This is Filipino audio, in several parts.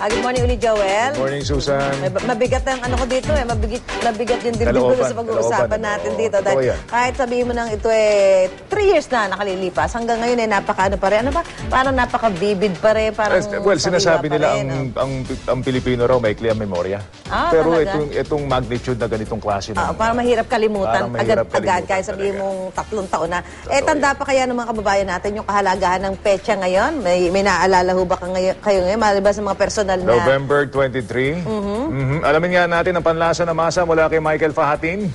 Ah, good morning ulit, Joel. Morning, Susan. May- Mabigat ang ano ko dito eh. Mabigat, mabigat yung dibdib ko sa pag-uusapan natin dito. Dahil kahit sabihin mo nang ito eh, three years na nakalilipas. Hanggang ngayon eh, napaka ano pa rin. Ano ba? Parang napaka-vivid pa rin. Parang well, sinasabi nila rin, ang, oh. ang, ang Pilipino raw may clear memorya. Ah, Pero talaga? itong, itong magnitude na ganitong klase Ah, ng... parang mahirap kalimutan Parang mahirap agad-agad kalimutan kahit sabihin talaga. mong tatlong taon na. Eh, Totoo tanda pa kaya ng mga kababayan natin yung kahalagahan ng petsa ngayon? May, may naalala ho ba kayo ngayon? Maliban sa mga personal na... November 23. Mhm. Alamin nga natin ang panlasa na masa mula kay Michael Fahatin.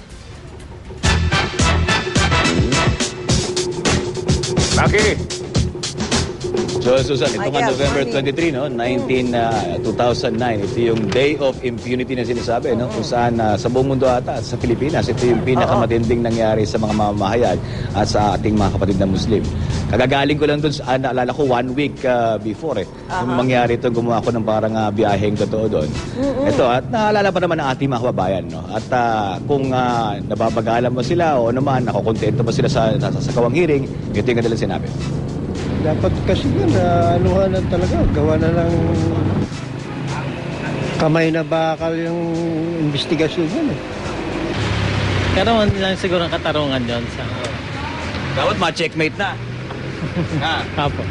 Naki, So, Susan, ito nga November morning. 23, no? 19, ah, 2009. Ito yung Day of Impunity na sinasabi, no? Kung saan ah, sa buong mundo ata, sa Pilipinas, ito yung pinakamatinding nangyari sa mga mamamahayag at sa ating mga kapatid na Muslim. Kagagaling ko lang doon, sa, ah, naalala ko, one week ah, before, eh. Nung mangyari ito, gumawa ko ng parang uh, biyaheng totoo doon. Ito, at naalala pa naman ng ating mga kababayan, no? At ah, kung uh, nababagalan mo sila o naman, nakukontento ba sila sa, sa, sa kawang hearing, ito yung kanilang sinabi. Dapat kasi yun, uh, anuhan lang talaga. Gawa na lang kamay na bakal yung investigasyon yun eh. Pero lang siguro ang katarungan yon sa Dapat ma-checkmate na. ha? Apo.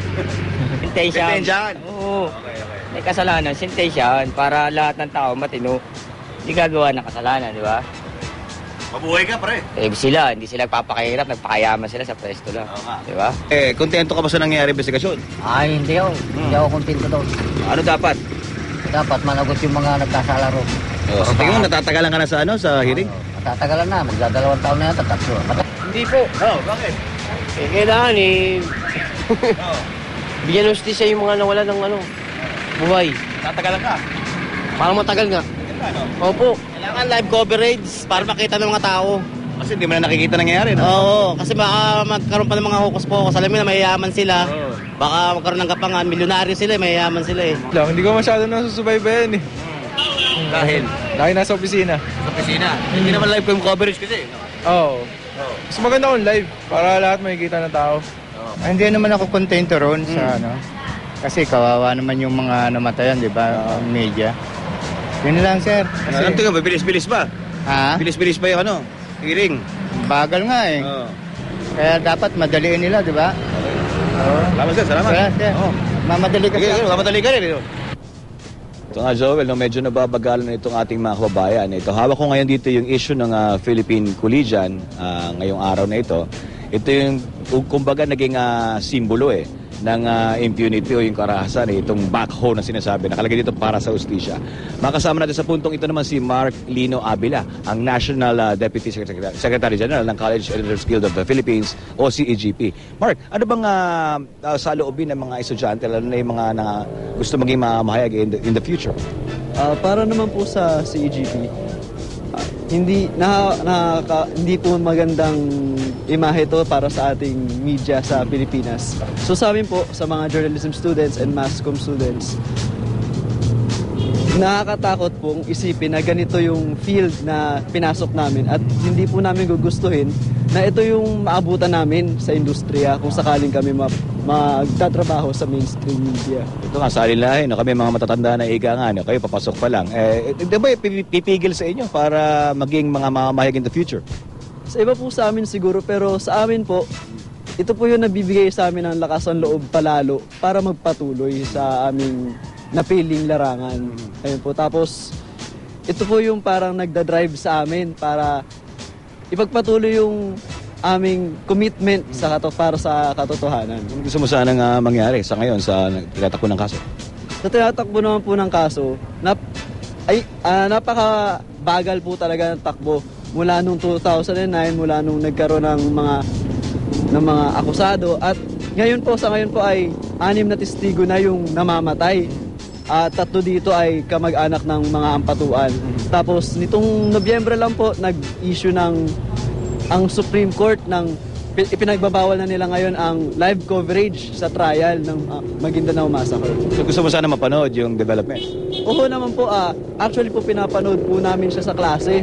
Sentensya. Sentensyahan. Oo. May kasalanan, sentensyahan para lahat ng tao matino. Hindi gagawa ng kasalanan, di ba? Mabuhay ka, pre. Eh sila, hindi sila nagpapakahirap, nagpakayaman sila sa pwesto lang. Oo nga. Di ba? Eh, kontento ka ba sa nangyari investigasyon? Ay, hindi ako. Hindi ako kontento doon. Ano dapat? Dapat managot yung mga nagkasalaro. Oh, sa tingin mo, natatagalan ka na sa ano, sa hearing? Matatagalan na. Magdadalawang taon na yata. Tatlo. Mat- Hindi po. Oh, bakit? Eh, kailangan eh. Bigyan ng siya yung mga nawala ng ano, buhay. Tatagalan ka? Parang matagal nga. Opo. Kailangan live coverage para makita ng mga tao. Kasi hindi mo na nakikita nangyayari, no? Oo, kasi baka magkaroon pa ng mga hokus-pokus. Alam mo na mayayaman sila. Oo. Baka magkaroon ng kapangan. Milyonaryo sila, mayayaman sila eh. Lang, hindi ko masyado nasusubaybayan eh. Dahil Dahil nasa opisina. sa opisina. Hindi naman live yung coverage kasi. no? Oo. Mas maganda kung live para lahat makikita ng tao. Hindi naman ako kontento ron sa ano. Kasi kawawa naman yung mga namatayan, di ba? Ang media. Yun lang, sir. Ano Kasi, tingnan mo, bilis-bilis pa. ha? Bilis-bilis pa yung ano, hearing. Bagal nga eh. Oo. Kaya dapat madaliin nila, di ba? Oo. Salamat sir, salamat. Kaya, sir, Oo. mamadali Sige, kasi. sige, mamadali ka rin. Ito. Ito nga Joel, no, medyo nababagalan na itong ating mga kababayan. Ito, hawak ko ngayon dito yung issue ng ah, Philippine Collegian ah, ngayong araw na ito. Ito yung, kung- kumbaga, naging ah, simbolo eh ng ah, impunity o yung karahasan eh, itong backhoe na sinasabi, nakalagay dito para sa ustisya. Makasama natin sa puntong ito naman si Mark Lino Abila, ang National ah, Deputy Secretary, Secretary General ng College Editors Guild of the Philippines o CEGP. Mark, ano bang ah, ah, sa loobin ng mga estudyante, lalo na yung mga na gusto maging mamahayag in the, in the future? Ah, para naman po sa CEGP, hindi na, nakaka- hindi po magandang imahe to para sa ating media sa Pilipinas. So sa amin po, sa mga journalism students and mass comm students, nakakatakot pong isipin na ganito yung field na pinasok namin at hindi po namin gugustuhin na ito yung maabutan namin sa industriya kung sakaling kami ma- magtatrabaho sa mainstream media. Ito nga, sa alilahin, no? kami mga matatanda na ika nga, no? kayo papasok pa lang. Eh, di ba pi- pipigil sa inyo para maging mga mamahayag in the future? Sa iba po sa amin siguro, pero sa amin po, ito po yung nabibigay sa amin ng lakas ng loob palalo para magpatuloy sa aming napiling larangan. Ayun po. Tapos, ito po yung parang nagda-drive sa amin para ipagpatuloy yung aming commitment sa kato para sa katotohanan. Ano gusto mo sanang ah, mangyari sa ngayon sa tinatakbo ng kaso? Sa tinatakbo naman po ng kaso, nap, ay, ah, napaka bagal po talaga ng takbo mula nung 2009, mula nung nagkaroon ng mga ng mga akusado at ngayon po sa ngayon po ay anim na testigo na yung namamatay. At tatlo dito ay kamag-anak ng mga ampatuan. Tapos nitong Nobyembre lang po nag-issue ng ang Supreme Court ng pi- ipinagbabawal na nila ngayon ang live coverage sa trial ng ah, Maguindanao Massacre. So gusto mo sana mapanood yung development? Oo naman po, ah, actually po pinapanood po namin siya sa klase.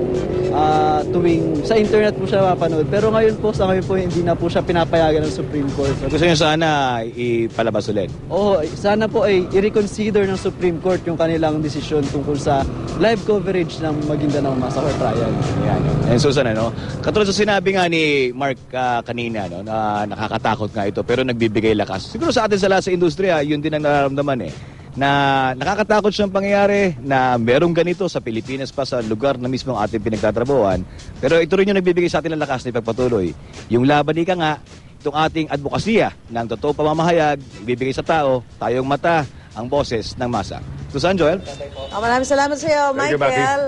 Ah, tuwing sa internet po siya mapanood. Pero ngayon po, sa ngayon po, hindi na po siya pinapayagan ng Supreme Court. So, gusto nyo sana ipalabas ulit. Oo, sana po ay i-reconsider ng Supreme Court yung kanilang desisyon tungkol sa live coverage ng Maguindanao Massacre Trial. Yan. And Susan, ano? Katulad sa sinabi nga ni Mark ah, kanina, no, na nakakatakot nga ito, pero nagbibigay lakas. Siguro sa atin sa lahat sa industriya, yun din ang nararamdaman eh na nakakatakot siyang pangyayari na merong ganito sa Pilipinas pa sa lugar na mismo ang ating pinagtatrabuhan. Pero ito rin yung nagbibigay sa atin ng lakas na ipagpatuloy. Yung laban ika nga, itong ating advokasya ng totoo pamamahayag, ibibigay sa tao, tayong mata, ang boses ng masa. Susan Joel? Oh, maraming salamat sa iyo, Michael.